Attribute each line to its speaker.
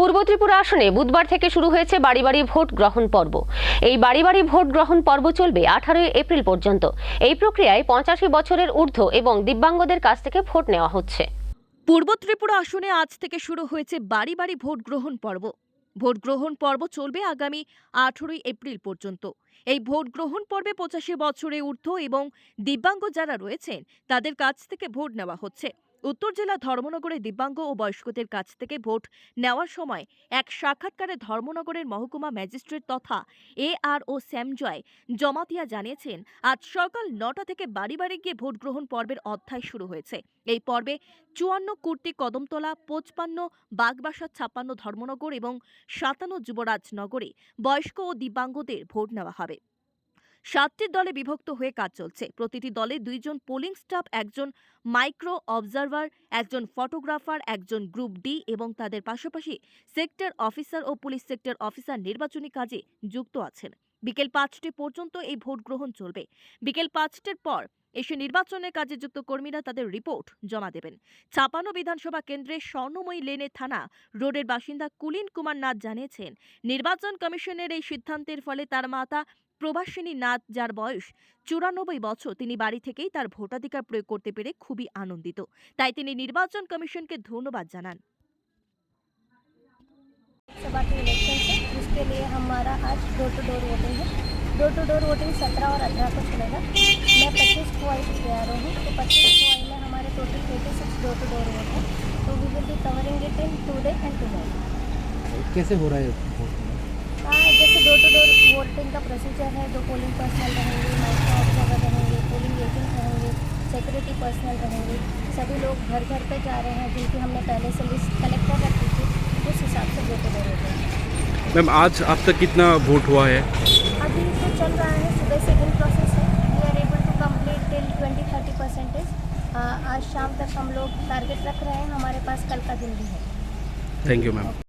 Speaker 1: পূর্ব ত্রিপুরা আসনে বুধবার থেকে শুরু হয়েছে বাড়ি বাড়ি ভোট গ্রহণ পর্ব। এই বাড়ি বাড়ি ভোট গ্রহণ পর্ব চলবে আঠারোই এপ্রিল পর্যন্ত। এই প্রক্রিয়ায় পঁচাশি বছরের ঊর্ধ্ব এবং দিব্যাঙ্গদের কাছ থেকে ভোট নেওয়া হচ্ছে।
Speaker 2: পূর্ব ত্রিপুরা আসনে আজ থেকে শুরু হয়েছে বাড়ি বাড়ি ভোট গ্রহণ পর্ব। ভোট গ্রহণ পর্ব চলবে আগামী আঠেরোই এপ্রিল পর্যন্ত। এই ভোট গ্রহণ পর্বে পঁচাশি বছরে ঊর্ধ্ব এবং দিব্যাঙ্গ যারা রয়েছেন, তাদের কাছ থেকে ভোট নেওয়া হচ্ছে। উত্তর জেলা ধর্মনগরে দিব্যাঙ্গ ও বয়স্কদের কাছ থেকে ভোট নেওয়ার সময় এক সাক্ষাৎকারে ধর্মনগরের মহকুমা ম্যাজিস্ট্রেট তথা এ আর ও শ্যামজয় জমাতিয়া জানিয়েছেন, আজ সকাল নটা থেকে বাড়ি বাড়ি গিয়ে ভোট গ্রহণ পর্বের অধ্যায় শুরু হয়েছে। এই পর্বে চুয়ান্ন কুর্তি কদমতলা, পঁচপান্ন বাগবাসা, ছাপ্পান্ন ধর্মনগর এবং সাতান্ন যুবরাজনগরে বয়স্ক ও দিব্যাঙ্গদের ভোট নেওয়া হবে। সাতটি দলে বিভক্ত হয়ে কাজ চলছে। প্রতিটি দলে দুইজন পোলিং স্টাফ, একজন মাইক্রো অবজারভার, একজন ফটোগ্রাফার, একজন গ্রুপ ডি এবং তাদের পাশাপাশি সেক্টর অফিসার ও পুলিশ সেক্টর অফিসার নির্বাচনী কাজে যুক্ত আছেন। বিকেল পাঁচটি পর্যন্ত এই ভোট গ্রহণ চলবে। বিকেল পাঁচটার পর এসে নির্বাচনের কাজে যুক্ত কর্মীরা তাদের রিপোর্ট জমা দেবেন। ছাপানো বিধানসভা কেন্দ্রের স্বর্ণময়ী লেনে থানা রোডের বাসিন্দা কুলিন কুমার নাথ জানিয়েছেন, নির্বাচন কমিশনের এই সিদ্ধান্তের ফলে তার মাতা প্রভাসিনী নাথ যার বয়স চুরানব্বই বছর তিনি বাড়ি থেকেই তার ভোটাধিকার প্রয়োগ করতে পেরে খুবই আনন্দিত তাই তিনি নির্বাচন কমিশনকে ধন্যবাদ জানান
Speaker 3: लोकसभा के इलेक्शन से जिसके लिए हमारा आज डोर टू डोर वोटिंग है डोर टू डोर वोटिंग सत्रह और अठारह को चलेगा मैं पच्चीस खोई से तैयार हूँ तो पच्चीस खोई में हमारे total eighty six door to door vote है तो we will be covering it in today and tomorrow
Speaker 4: कैसे हो रहा है
Speaker 3: हाँ डोर टू डोर वोटिंग का प्रोसीजर है दो पोलिंग पर्सनल रहेंगे माइक्रो ऑब्जर्वर रहेंगे पोलिंग एजेंट रहेंगे सिक्योरिटी पर्सनल रहेंगे सभी लोग घर घर पे जा रहे हैं जिनकी हमने पहले से लिस्ट कलेक्ट कर रखी थी उस हिसाब से डोर टू डोर होते हैं
Speaker 5: मैम आज अब तक कितना वोट हुआ है?
Speaker 3: अभी तो चल रहा है सुबह से इन प्रोसेस है। We are able to complete till twenty thirty percentage आज शाम तक हम लोग टारगेट रख रहे हैं हमारे पास कल का दिन भी है।
Speaker 5: Thank you ma'am